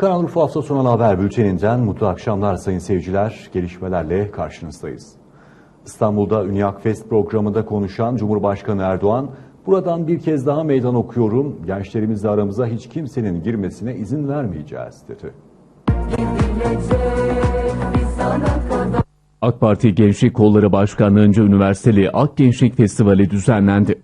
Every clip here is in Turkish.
Kanal Urfa hafta sonu haber bülteninden mutlu akşamlar sayın seyirciler. Gelişmelerle karşınızdayız. İstanbul'da Ünyak Fest programında konuşan Cumhurbaşkanı Erdoğan, buradan bir kez daha meydan okuyorum, gençlerimizle aramıza hiç kimsenin girmesine izin vermeyeceğiz dedi. AK Parti Gençlik Kolları Başkanlığı'nca Üniversiteli Ak Gençlik Festivali düzenlendi.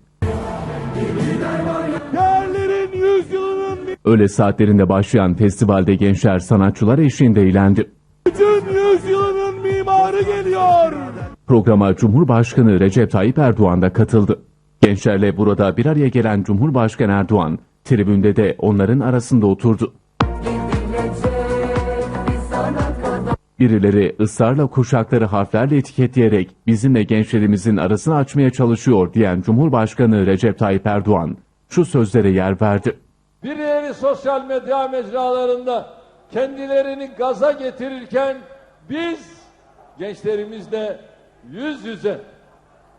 Öğle saatlerinde başlayan festivalde gençler sanatçılar eşliğinde eğlendi. bütün yüzyılının mimarı geliyor. Programa Cumhurbaşkanı Recep Tayyip Erdoğan da katıldı. Gençlerle burada bir araya gelen Cumhurbaşkanı Erdoğan, tribünde de onların arasında oturdu. Birileri ısrarla kuşakları harflerle etiketleyerek bizimle gençlerimizin arasını açmaya çalışıyor diyen Cumhurbaşkanı Recep Tayyip Erdoğan şu sözlere yer verdi. Birileri sosyal medya mecralarında kendilerini gaza getirirken biz gençlerimizle yüz yüze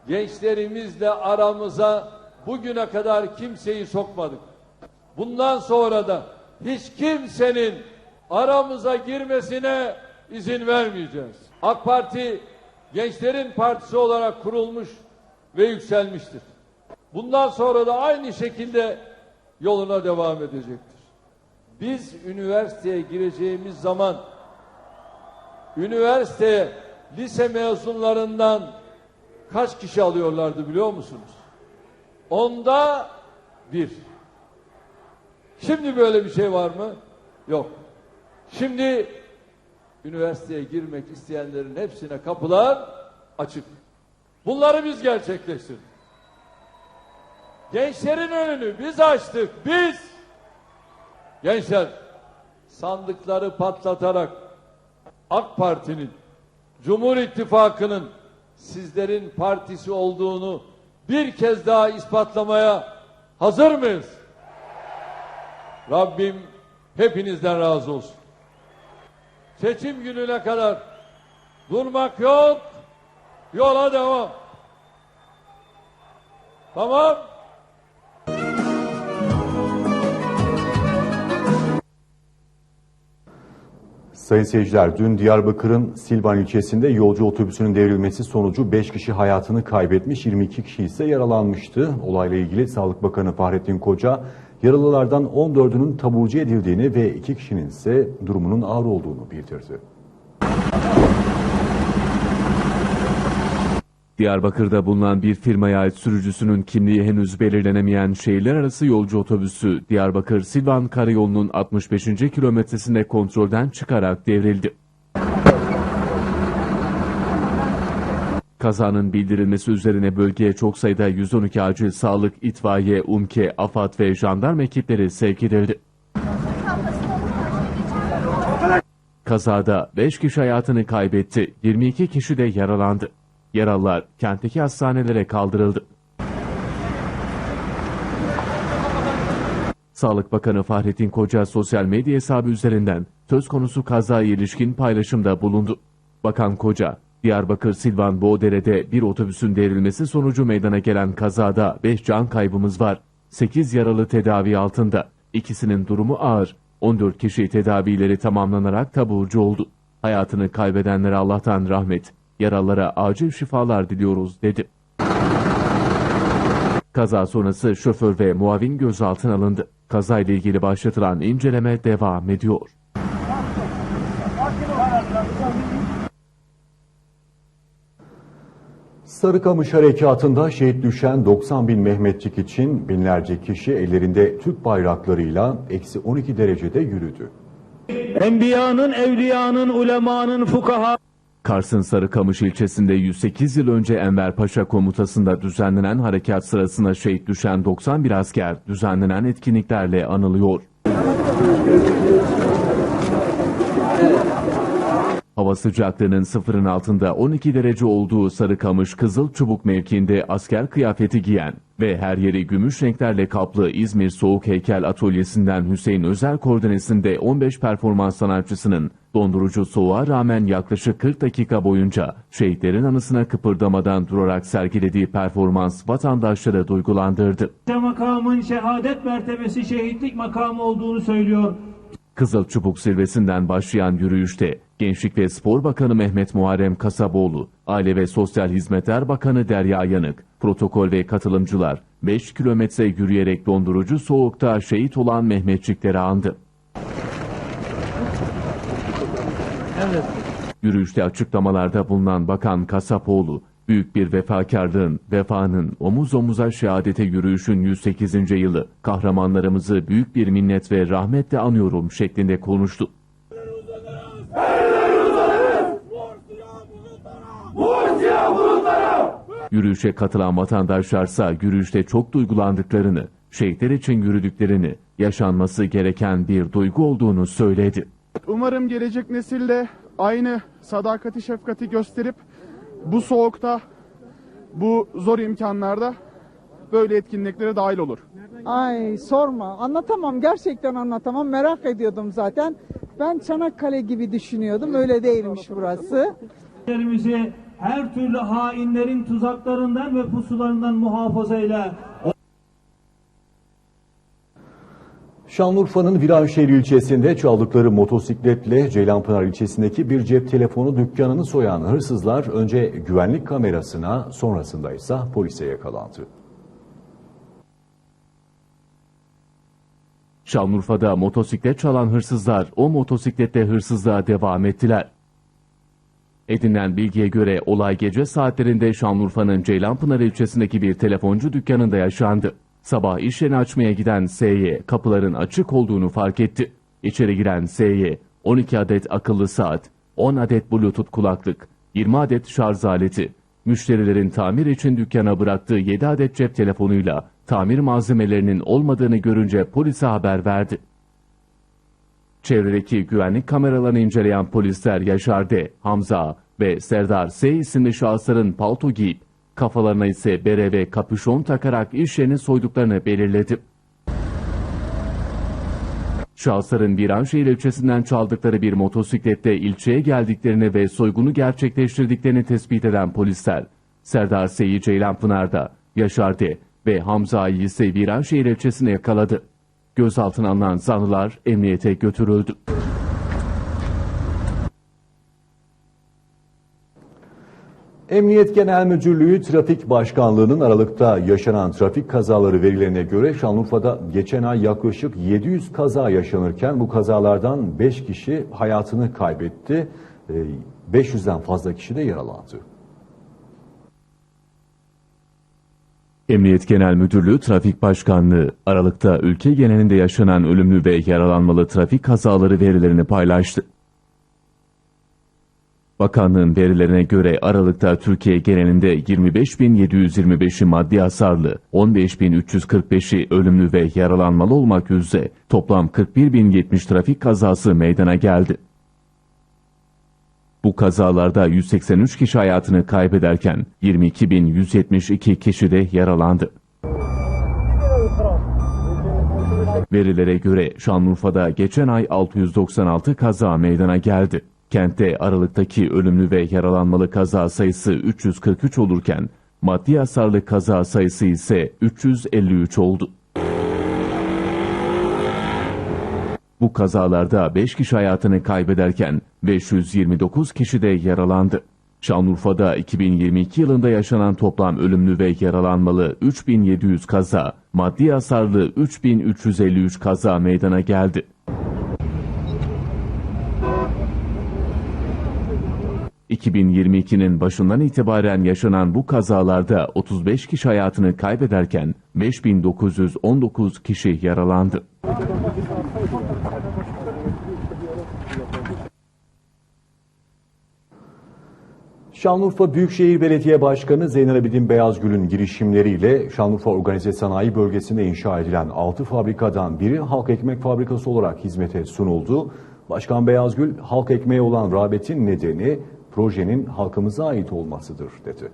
gençlerimizle aramıza bugüne kadar kimseyi sokmadık. Bundan sonra da hiç kimsenin aramıza girmesine izin vermeyeceğiz. AK Parti gençlerin partisi olarak kurulmuş ve yükselmiştir. Bundan sonra da aynı şekilde yoluna devam edecektir. Biz üniversiteye gireceğimiz zaman üniversiteye lise mezunlarından kaç kişi alıyorlardı biliyor musunuz? Onda bir. Şimdi böyle bir şey var mı? Yok. Şimdi üniversiteye girmek isteyenlerin hepsine kapılar açık. Bunları biz gerçekleştirdik. Gençlerin önünü biz açtık, biz. Gençler, sandıkları patlatarak AK Parti'nin, Cumhur İttifakı'nın sizlerin partisi olduğunu bir kez daha ispatlamaya hazır mıyız? Rabbim hepinizden razı olsun. Seçim gününe kadar durmak yok, yola devam. Tamam. Sayın seyirciler, dün Diyarbakır'ın Silvan ilçesinde yolcu otobüsünün devrilmesi sonucu 5 kişi hayatını kaybetmiş, 22 kişi ise yaralanmıştı. Olayla ilgili Sağlık Bakanı Fahrettin Koca, yaralılardan 14'ünün taburcu edildiğini ve 2 kişinin ise durumunun ağır olduğunu bildirdi. Diyarbakır'da bulunan bir firmaya ait sürücüsünün kimliği henüz belirlenemeyen şehirler arası yolcu otobüsü Diyarbakır-Silvan Karayolu'nun 65. kilometresinde kontrolden çıkarak devrildi. Kazanın bildirilmesi üzerine bölgeye çok sayıda 112 acil sağlık, itfaiye, UMKE, AFAD ve jandarma ekipleri sevk edildi. Kazada 5 kişi hayatını kaybetti, 22 kişi de yaralandı. Yaralılar kentteki hastanelere kaldırıldı. Sağlık Bakanı Fahrettin Koca sosyal medya hesabı üzerinden söz konusu kazaya ilişkin paylaşımda bulundu. Bakan Koca, Diyarbakır Silvan Boğdere'de bir otobüsün devrilmesi sonucu meydana gelen kazada 5 can kaybımız var. 8 yaralı tedavi altında. İkisinin durumu ağır. 14 kişi tedavileri tamamlanarak taburcu oldu. Hayatını kaybedenlere Allah'tan rahmet, yaralılara acil şifalar diliyoruz dedi. Kaza sonrası şoför ve muavin gözaltına alındı. Kazayla ilgili başlatılan inceleme devam ediyor. Sarıkamış Harekatı'nda şehit düşen 90 bin Mehmetçik için binlerce kişi ellerinde Türk bayraklarıyla eksi 12 derecede yürüdü. Enbiyanın, evliyanın, ulemanın, fukaha Kars'ın Sarıkamış ilçesinde 108 yıl önce Enver Paşa komutasında düzenlenen harekat sırasında şehit düşen 91 asker düzenlenen etkinliklerle anılıyor. Hava sıcaklığının sıfırın altında 12 derece olduğu Sarıkamış Kızılçubuk mevkiinde asker kıyafeti giyen ve her yeri gümüş renklerle kaplı İzmir Soğuk Heykel Atölyesi'nden Hüseyin Özel koordinesinde 15 performans sanatçısının dondurucu soğuğa rağmen yaklaşık 40 dakika boyunca şehitlerin anısına kıpırdamadan durarak sergilediği performans vatandaşları duygulandırdı. makamın şehadet mertebesi şehitlik makamı olduğunu söylüyor. Kızıl Çubuk zirvesinden başlayan yürüyüşte Gençlik ve Spor Bakanı Mehmet Muharrem Kasaboğlu, Aile ve Sosyal Hizmetler Bakanı Derya Yanık, protokol ve katılımcılar 5 kilometre yürüyerek dondurucu soğukta şehit olan Mehmetçikleri andı. Yürüyüşte açıklamalarda bulunan Bakan Kasapoğlu, büyük bir vefakarlığın, vefanın, omuz omuza şehadete yürüyüşün 108. yılı, kahramanlarımızı büyük bir minnet ve rahmetle anıyorum şeklinde konuştu. Yürüyüşe katılan vatandaşlarsa yürüyüşte çok duygulandıklarını, şehitler için yürüdüklerini, yaşanması gereken bir duygu olduğunu söyledi. Umarım gelecek nesil de aynı sadakati şefkati gösterip bu soğukta, bu zor imkanlarda böyle etkinliklere dahil olur. Ay sorma. Anlatamam. Gerçekten anlatamam. Merak ediyordum zaten. Ben Çanakkale gibi düşünüyordum. Öyle değilmiş burası. Ülkelerimizi her türlü hainlerin tuzaklarından ve pusularından muhafaza eyle. Şanlıurfa'nın Viranşehir ilçesinde çaldıkları motosikletle Ceylanpınar ilçesindeki bir cep telefonu dükkanını soyan hırsızlar önce güvenlik kamerasına sonrasında ise polise yakalandı. Şanlıurfa'da motosiklet çalan hırsızlar o motosiklette hırsızlığa devam ettiler. Edinilen bilgiye göre olay gece saatlerinde Şanlıurfa'nın Ceylanpınar ilçesindeki bir telefoncu dükkanında yaşandı. Sabah iş yerini açmaya giden SY kapıların açık olduğunu fark etti. İçeri giren SY 12 adet akıllı saat, 10 adet bluetooth kulaklık, 20 adet şarj aleti, müşterilerin tamir için dükkana bıraktığı 7 adet cep telefonuyla tamir malzemelerinin olmadığını görünce polise haber verdi. Çevredeki güvenlik kameralarını inceleyen polisler Yaşar D, Hamza ve Serdar S isimli şahısların palto giyip kafalarına ise bere ve kapüşon takarak iş yerini soyduklarını belirledi. Şahısların Viranşehir ilçesinden çaldıkları bir motosiklette ilçeye geldiklerini ve soygunu gerçekleştirdiklerini tespit eden polisler, Serdar S'yi Ceylanpınar'da, Yaşar D ve Hamza'yı ise Viranşehir ilçesine yakaladı. Gözaltına alınan zanlılar emniyete götürüldü. Emniyet Genel Müdürlüğü Trafik Başkanlığı'nın Aralık'ta yaşanan trafik kazaları verilerine göre Şanlıurfa'da geçen ay yaklaşık 700 kaza yaşanırken bu kazalardan 5 kişi hayatını kaybetti. Ee, 500'den fazla kişi de yaralandı. Emniyet Genel Müdürlüğü Trafik Başkanlığı Aralık'ta ülke genelinde yaşanan ölümlü ve yaralanmalı trafik kazaları verilerini paylaştı. Bakanlığın verilerine göre Aralık'ta Türkiye genelinde 25.725'i maddi hasarlı, 15.345'i ölümlü ve yaralanmalı olmak üzere toplam 41.070 trafik kazası meydana geldi. Bu kazalarda 183 kişi hayatını kaybederken 22.172 kişi de yaralandı. Verilere göre Şanlıurfa'da geçen ay 696 kaza meydana geldi. Kentte Aralık'taki ölümlü ve yaralanmalı kaza sayısı 343 olurken maddi hasarlı kaza sayısı ise 353 oldu. Bu kazalarda 5 kişi hayatını kaybederken 529 kişi de yaralandı. Şanlıurfa'da 2022 yılında yaşanan toplam ölümlü ve yaralanmalı 3700 kaza, maddi hasarlı 3353 kaza meydana geldi. ...2022'nin başından itibaren yaşanan bu kazalarda 35 kişi hayatını kaybederken 5919 kişi yaralandı. Şanlıurfa Büyükşehir Belediye Başkanı Zeynel Abidin Beyazgül'ün girişimleriyle Şanlıurfa Organize Sanayi Bölgesi'nde inşa edilen 6 fabrikadan biri halk ekmek fabrikası olarak hizmete sunuldu. Başkan Beyazgül, halk ekmeğe olan rağbetin nedeni projenin halkımıza ait olmasıdır dedi.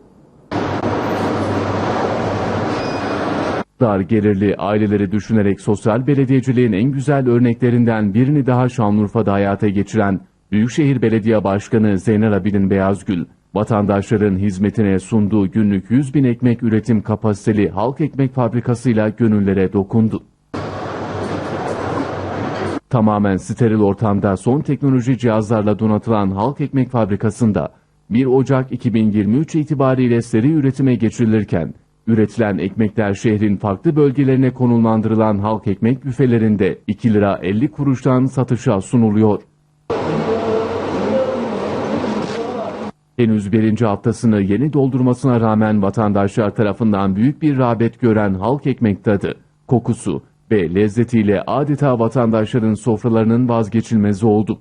Dar gelirli aileleri düşünerek sosyal belediyeciliğin en güzel örneklerinden birini daha Şanlıurfa'da hayata geçiren Büyükşehir Belediye Başkanı Zeynel Abidin Beyazgül, vatandaşların hizmetine sunduğu günlük 100 bin ekmek üretim kapasiteli halk ekmek fabrikasıyla gönüllere dokundu. Tamamen steril ortamda son teknoloji cihazlarla donatılan Halk Ekmek Fabrikası'nda 1 Ocak 2023 itibariyle seri üretime geçirilirken, üretilen ekmekler şehrin farklı bölgelerine konumlandırılan halk ekmek büfelerinde 2 lira 50 kuruştan satışa sunuluyor. Henüz birinci haftasını yeni doldurmasına rağmen vatandaşlar tarafından büyük bir rağbet gören halk ekmek tadı, kokusu ve lezzetiyle adeta vatandaşların sofralarının vazgeçilmezi oldu.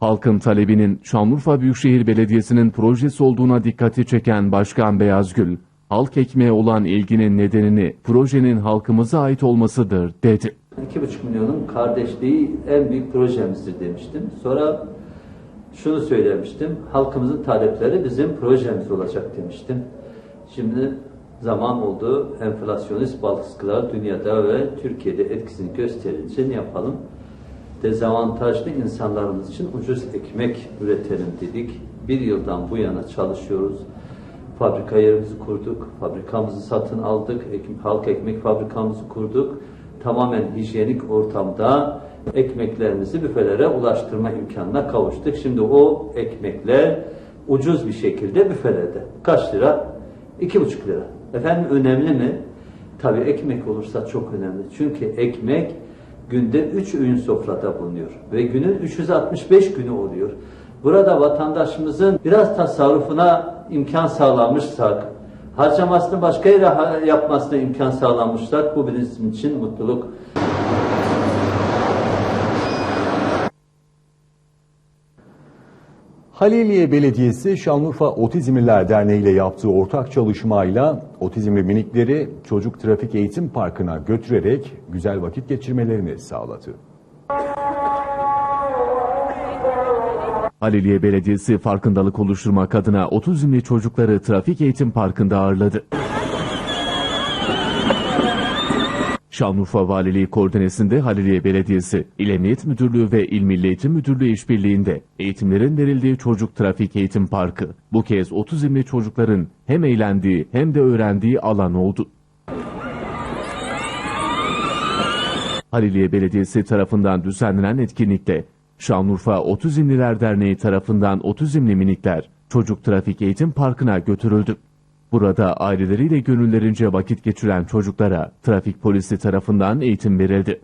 Halkın talebinin Şanlıurfa Büyükşehir Belediyesi'nin projesi olduğuna dikkati çeken Başkan Beyazgül, halk ekmeğe olan ilginin nedenini projenin halkımıza ait olmasıdır dedi. 2,5 milyonun kardeşliği en büyük projemizdir demiştim. Sonra şunu söylemiştim. Halkımızın talepleri bizim projemiz olacak demiştim. Şimdi zaman oldu. Enflasyonist baskılar dünyada ve Türkiye'de etkisini gösterince ne yapalım? Dezavantajlı insanlarımız için ucuz ekmek üretelim dedik. Bir yıldan bu yana çalışıyoruz. Fabrika yerimizi kurduk. Fabrikamızı satın aldık. Halk ekmek fabrikamızı kurduk. Tamamen hijyenik ortamda ekmeklerimizi büfelere ulaştırma imkanına kavuştuk. Şimdi o ekmekler ucuz bir şekilde büfelerde. Kaç lira? İki buçuk lira. Efendim önemli mi? Tabii ekmek olursa çok önemli. Çünkü ekmek günde 3 öğün sofrada bulunuyor ve günün 365 günü oluyor. Burada vatandaşımızın biraz tasarrufuna imkan sağlamışsak, harcamasını başka yere yapmasına imkan sağlamışsak bu bizim için mutluluk. Haliliye Belediyesi Şanlıurfa Otizmliler Derneği ile yaptığı ortak çalışmayla otizmli minikleri Çocuk Trafik Eğitim Parkı'na götürerek güzel vakit geçirmelerini sağladı. Haliliye Belediyesi farkındalık oluşturmak adına otizmli çocukları Trafik Eğitim Parkı'nda ağırladı. Şanlıurfa Valiliği koordinesinde Haliliye Belediyesi, İl Emniyet Müdürlüğü ve İl Milli Eğitim Müdürlüğü işbirliğinde eğitimlerin verildiği Çocuk Trafik Eğitim Parkı, bu kez otizmli çocukların hem eğlendiği hem de öğrendiği alan oldu. Haliliye Belediyesi tarafından düzenlenen etkinlikte Şanlıurfa Otizmliler Derneği tarafından otizmli minikler Çocuk Trafik Eğitim Parkı'na götürüldü. Burada aileleriyle gönüllerince vakit geçiren çocuklara trafik polisi tarafından eğitim verildi.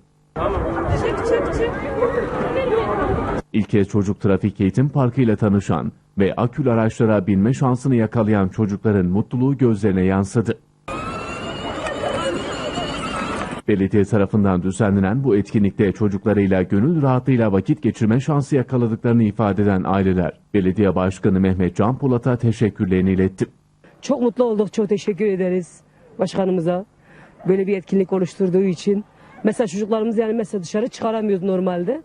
İlk kez Çocuk Trafik Eğitim Parkı ile tanışan ve akül araçlara binme şansını yakalayan çocukların mutluluğu gözlerine yansıdı. Belediye tarafından düzenlenen bu etkinlikte çocuklarıyla gönül rahatlığıyla vakit geçirme şansı yakaladıklarını ifade eden aileler, Belediye Başkanı Mehmet Can Polat'a teşekkürlerini iletti. Çok mutlu olduk. Çok teşekkür ederiz başkanımıza. Böyle bir etkinlik oluşturduğu için. Mesela çocuklarımız yani mesela dışarı çıkaramıyoruz normalde.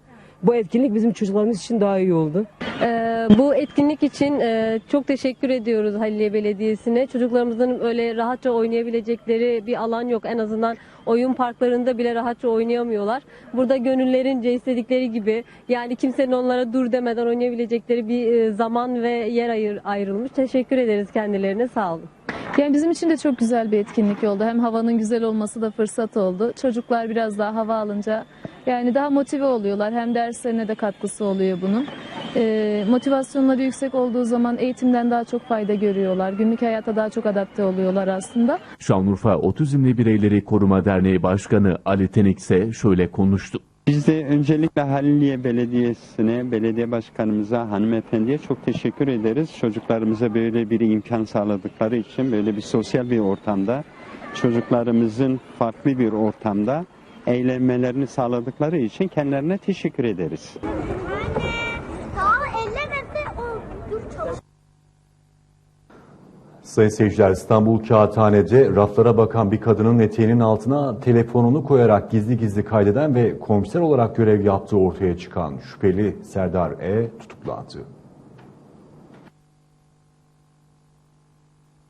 Bu etkinlik bizim çocuklarımız için daha iyi oldu. Ee, bu etkinlik için e, çok teşekkür ediyoruz Haliliye Belediyesi'ne. Çocuklarımızın öyle rahatça oynayabilecekleri bir alan yok. En azından oyun parklarında bile rahatça oynayamıyorlar. Burada gönüllerince istedikleri gibi yani kimsenin onlara dur demeden oynayabilecekleri bir e, zaman ve yer ayır, ayrılmış. Teşekkür ederiz kendilerine sağ olun. Yani bizim için de çok güzel bir etkinlik oldu. Hem havanın güzel olması da fırsat oldu. Çocuklar biraz daha hava alınca yani daha motive oluyorlar. Hem derslerine de katkısı oluyor bunun. Ee, motivasyonları yüksek olduğu zaman eğitimden daha çok fayda görüyorlar. Günlük hayata daha çok adapte oluyorlar aslında. Şanlıurfa Otizmli Bireyleri Koruma Derneği Başkanı Ali Tenik ise şöyle konuştu. Biz de öncelikle Haliliye Belediyesi'ne, belediye başkanımıza, hanımefendiye çok teşekkür ederiz. Çocuklarımıza böyle bir imkan sağladıkları için, böyle bir sosyal bir ortamda, çocuklarımızın farklı bir ortamda eğlenmelerini sağladıkları için kendilerine teşekkür ederiz. Sayın seyirciler İstanbul Kağıthane'de raflara bakan bir kadının eteğinin altına telefonunu koyarak gizli gizli kaydeden ve komiser olarak görev yaptığı ortaya çıkan şüpheli Serdar E tutuklandı.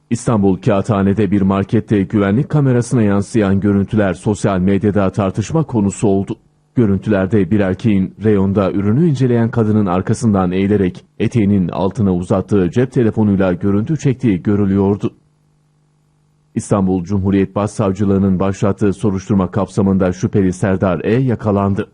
İstanbul Kağıthane'de bir markette güvenlik kamerasına yansıyan görüntüler sosyal medyada tartışma konusu oldu. Görüntülerde bir erkeğin reyonda ürünü inceleyen kadının arkasından eğilerek eteğinin altına uzattığı cep telefonuyla görüntü çektiği görülüyordu. İstanbul Cumhuriyet Başsavcılığı'nın başlattığı soruşturma kapsamında şüpheli Serdar E yakalandı.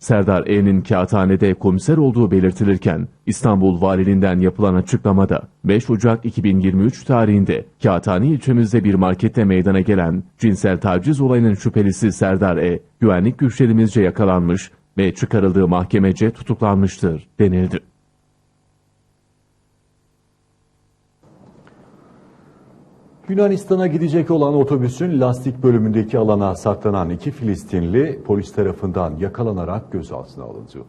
Serdar E'nin kağıthanede komiser olduğu belirtilirken İstanbul Valiliğinden yapılan açıklamada 5 Ocak 2023 tarihinde Kağıthane ilçemizde bir markette meydana gelen cinsel taciz olayının şüphelisi Serdar E güvenlik güçlerimizce yakalanmış ve çıkarıldığı mahkemece tutuklanmıştır denildi. Yunanistan'a gidecek olan otobüsün lastik bölümündeki alana saklanan iki Filistinli polis tarafından yakalanarak gözaltına alındı.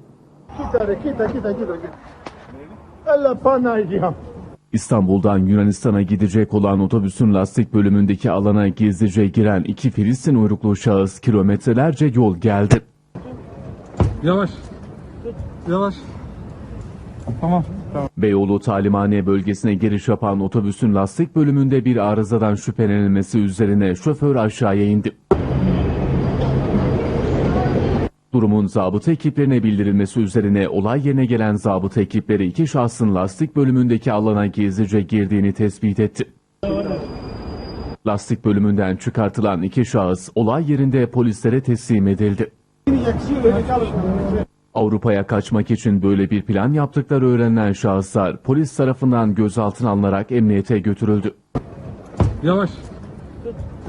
İstanbul'dan Yunanistan'a gidecek olan otobüsün lastik bölümündeki alana gizlice giren iki Filistin uyruklu şahıs kilometrelerce yol geldi. Yavaş. Yavaş. Tamam. Beyoğlu Talimhane bölgesine giriş yapan otobüsün lastik bölümünde bir arızadan şüphelenilmesi üzerine şoför aşağıya indi. Durumun zabıta ekiplerine bildirilmesi üzerine olay yerine gelen zabıta ekipleri iki şahsın lastik bölümündeki alana gizlice girdiğini tespit etti. Lastik bölümünden çıkartılan iki şahıs olay yerinde polislere teslim edildi. Avrupa'ya kaçmak için böyle bir plan yaptıkları öğrenilen şahıslar polis tarafından gözaltına alınarak emniyete götürüldü. Yavaş.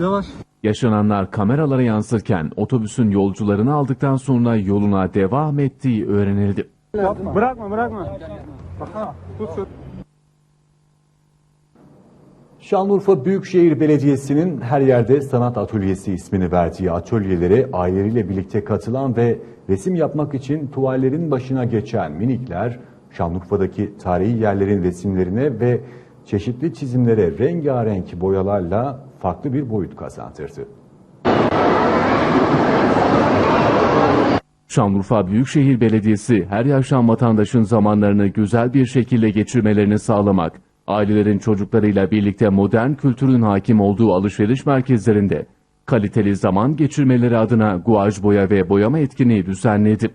Yavaş. Yaşananlar kameralara yansırken otobüsün yolcularını aldıktan sonra yoluna devam ettiği öğrenildi. Bırakma, bırakma. Tut şu. Şanlıurfa Büyükşehir Belediyesi'nin her yerde sanat atölyesi ismini verdiği atölyelere aileleriyle birlikte katılan ve resim yapmak için tuvallerin başına geçen minikler Şanlıurfa'daki tarihi yerlerin resimlerine ve çeşitli çizimlere rengarenk boyalarla farklı bir boyut kazandırdı. Şanlıurfa Büyükşehir Belediyesi her yaşam vatandaşın zamanlarını güzel bir şekilde geçirmelerini sağlamak, ailelerin çocuklarıyla birlikte modern kültürün hakim olduğu alışveriş merkezlerinde kaliteli zaman geçirmeleri adına guaj boya ve boyama etkinliği düzenledi.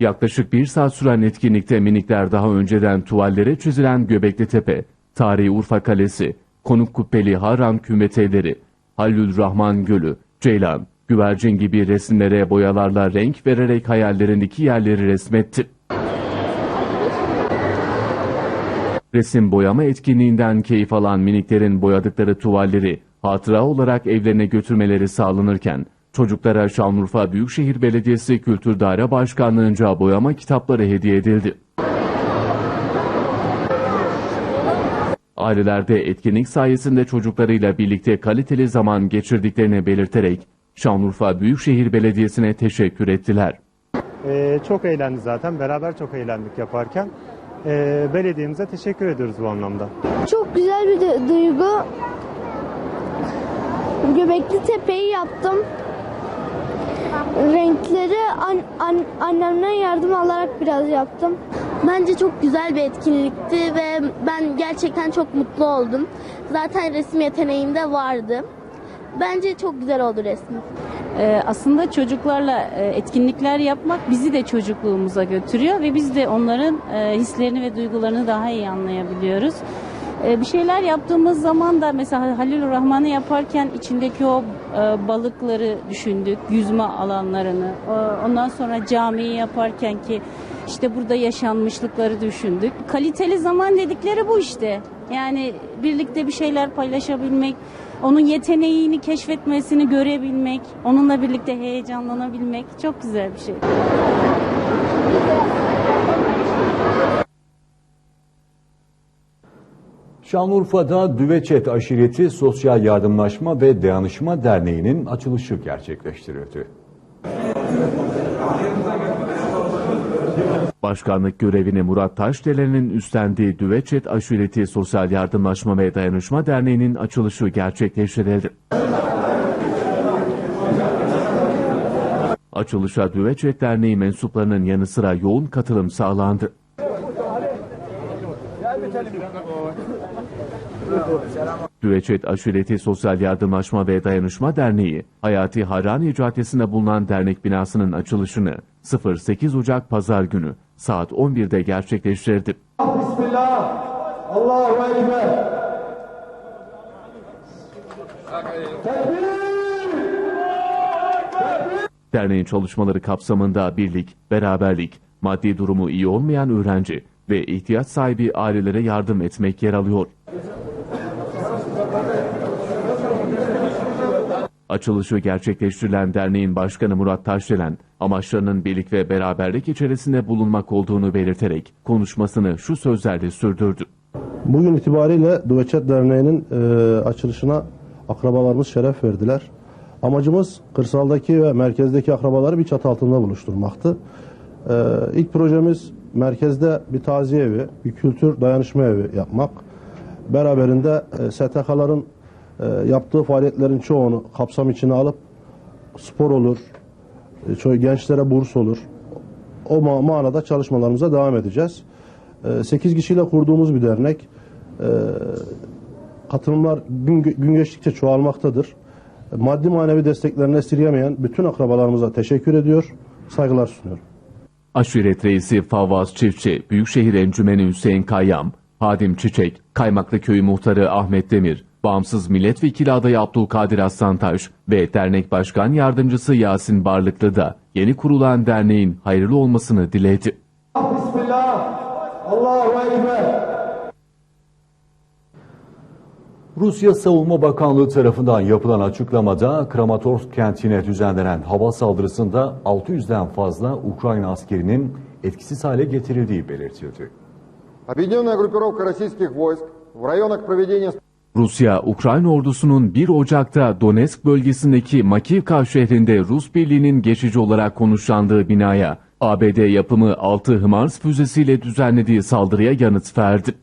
Yaklaşık bir saat süren etkinlikte minikler daha önceden tuvallere çizilen Göbekli Tepe, Tarihi Urfa Kalesi, Konuk Kubbeli Harran Kümbet Evleri, Halül Rahman Gölü, Ceylan, güvercin gibi resimlere boyalarla renk vererek hayallerindeki yerleri resmetti. Resim boyama etkinliğinden keyif alan miniklerin boyadıkları tuvalleri hatıra olarak evlerine götürmeleri sağlanırken çocuklara Şanlıurfa Büyükşehir Belediyesi Kültür Daire Başkanlığı'nca boyama kitapları hediye edildi. Aileler de etkinlik sayesinde çocuklarıyla birlikte kaliteli zaman geçirdiklerini belirterek Şanlıurfa Büyükşehir Belediyesi'ne teşekkür ettiler. Ee, çok eğlendik zaten. Beraber çok eğlendik yaparken. Ee, belediyemize teşekkür ediyoruz bu anlamda. Çok güzel bir du- duygu. Göbekli Tepe'yi yaptım. Renkleri an- an- annemden yardım alarak biraz yaptım. Bence çok güzel bir etkinlikti ve ben gerçekten çok mutlu oldum. Zaten resim yeteneğim de vardı. Bence çok güzel oldu resmim. Ee, aslında çocuklarla e, etkinlikler yapmak bizi de çocukluğumuza götürüyor ve biz de onların e, hislerini ve duygularını daha iyi anlayabiliyoruz. E, Bir şeyler yaptığımız zaman da mesela Halil Rahman'ı yaparken içindeki o e, balıkları düşündük, yüzme alanlarını. Ondan sonra camiyi yaparken ki işte burada yaşanmışlıkları düşündük. Kaliteli zaman dedikleri bu işte. Yani birlikte bir şeyler paylaşabilmek, onun yeteneğini keşfetmesini görebilmek, onunla birlikte heyecanlanabilmek çok güzel bir şey. Şanlıurfa'da Düveçet Aşireti Sosyal Yardımlaşma ve Dayanışma Derneği'nin açılışı gerçekleştirildi. Başkanlık görevini Murat Taşdelen'in üstlendiği Düveçet Aşireti Sosyal Yardımlaşma ve Dayanışma Derneği'nin açılışı gerçekleştirildi. Açılışa Düveçet Derneği mensuplarının yanı sıra yoğun katılım sağlandı. Düveçet Aşireti Sosyal Yardımlaşma ve Dayanışma Derneği, Hayati Harani Caddesi'nde bulunan dernek binasının açılışını 08 Ocak Pazar günü saat 11'de gerçekleştirdi. Bismillah. Allahu Ekber. Derneğin çalışmaları kapsamında birlik, beraberlik, maddi durumu iyi olmayan öğrenci ve ihtiyaç sahibi ailelere yardım etmek yer alıyor. Açılışı gerçekleştirilen derneğin başkanı Murat Taşdelen, amaçlarının birlik ve beraberlik içerisinde bulunmak olduğunu belirterek konuşmasını şu sözlerle sürdürdü. Bugün itibariyle Duveçet Derneği'nin e, açılışına akrabalarımız şeref verdiler. Amacımız kırsaldaki ve merkezdeki akrabaları bir çatı altında buluşturmaktı. E, ilk projemiz merkezde bir taziye evi, bir kültür dayanışma evi yapmak. Beraberinde e, STK'ların e, yaptığı faaliyetlerin çoğunu kapsam içine alıp spor olur, gençlere burs olur. O ma- manada çalışmalarımıza devam edeceğiz. 8 kişiyle kurduğumuz bir dernek. E, Katılımlar gün, gün geçtikçe çoğalmaktadır. Maddi manevi desteklerini esirgemeyen bütün akrabalarımıza teşekkür ediyor, saygılar sunuyorum. Aşiret reisi Favvaz Çiftçi, Büyükşehir Encümeni Hüseyin Kayyam, Hadim Çiçek, Kaymaklı Köyü Muhtarı Ahmet Demir, Bağımsız Milletvekili adayı Abdülkadir Aslantaş ve Dernek Başkan Yardımcısı Yasin Barlıklı da yeni kurulan derneğin hayırlı olmasını diledi. Bismillah. Allahu Ekber. Rusya Savunma Bakanlığı tarafından yapılan açıklamada Kramatorsk kentine düzenlenen hava saldırısında 600'den fazla Ukrayna askerinin etkisiz hale getirildiği belirtildi. Объединенная группировка российских войск в районах проведения Rusya, Ukrayna ordusunun 1 Ocak'ta Donetsk bölgesindeki Makivka şehrinde Rus birliğinin geçici olarak konuşlandığı binaya ABD yapımı 6 HIMARS füzesiyle düzenlediği saldırıya yanıt verdi.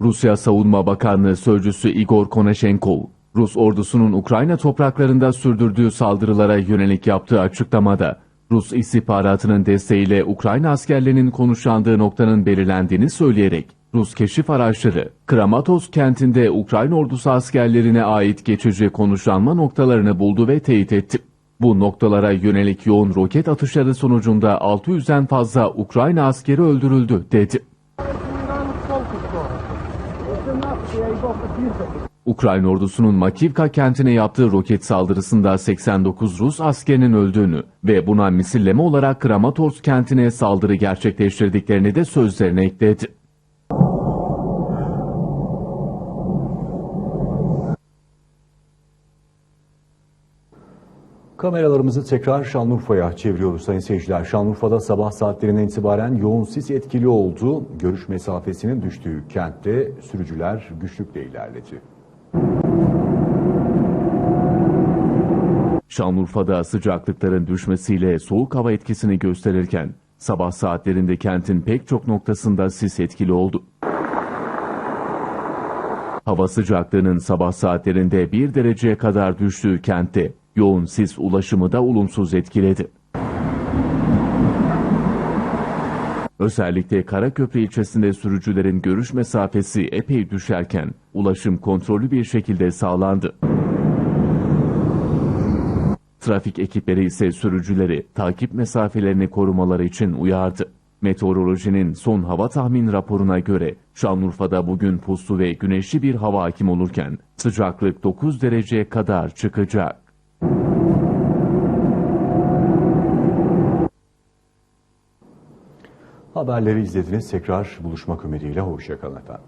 Rusya Savunma Bakanlığı Sözcüsü Igor Konashenkov, Rus ordusunun Ukrayna topraklarında sürdürdüğü saldırılara yönelik yaptığı açıklamada, Rus istihbaratının desteğiyle Ukrayna askerlerinin konuşlandığı noktanın belirlendiğini söyleyerek, Rus keşif araçları, Kramatorsk kentinde Ukrayna ordusu askerlerine ait geçici konuşlanma noktalarını buldu ve teyit etti. Bu noktalara yönelik yoğun roket atışları sonucunda 600'den fazla Ukrayna askeri öldürüldü, dedi. Ukrayna ordusunun Makivka kentine yaptığı roket saldırısında 89 Rus askerinin öldüğünü ve buna misilleme olarak Kramatorsk kentine saldırı gerçekleştirdiklerini de sözlerine ekledi. Kameralarımızı tekrar Şanlıurfa'ya çeviriyoruz sayın seyirciler. Şanlıurfa'da sabah saatlerinden itibaren yoğun sis etkili oldu. Görüş mesafesinin düştüğü kentte sürücüler güçlükle ilerledi. Şanlıurfa'da sıcaklıkların düşmesiyle soğuk hava etkisini gösterirken sabah saatlerinde kentin pek çok noktasında sis etkili oldu. Hava sıcaklığının sabah saatlerinde 1 dereceye kadar düştüğü kentte yoğun sis ulaşımı da olumsuz etkiledi. Özellikle Karaköprü ilçesinde sürücülerin görüş mesafesi epey düşerken ulaşım kontrollü bir şekilde sağlandı. Trafik ekipleri ise sürücüleri takip mesafelerini korumaları için uyardı. Meteorolojinin son hava tahmin raporuna göre Şanlıurfa'da bugün puslu ve güneşli bir hava hakim olurken sıcaklık 9 dereceye kadar çıkacak. Haberleri izlediniz. Tekrar buluşmak ümidiyle. Hoşçakalın efendim.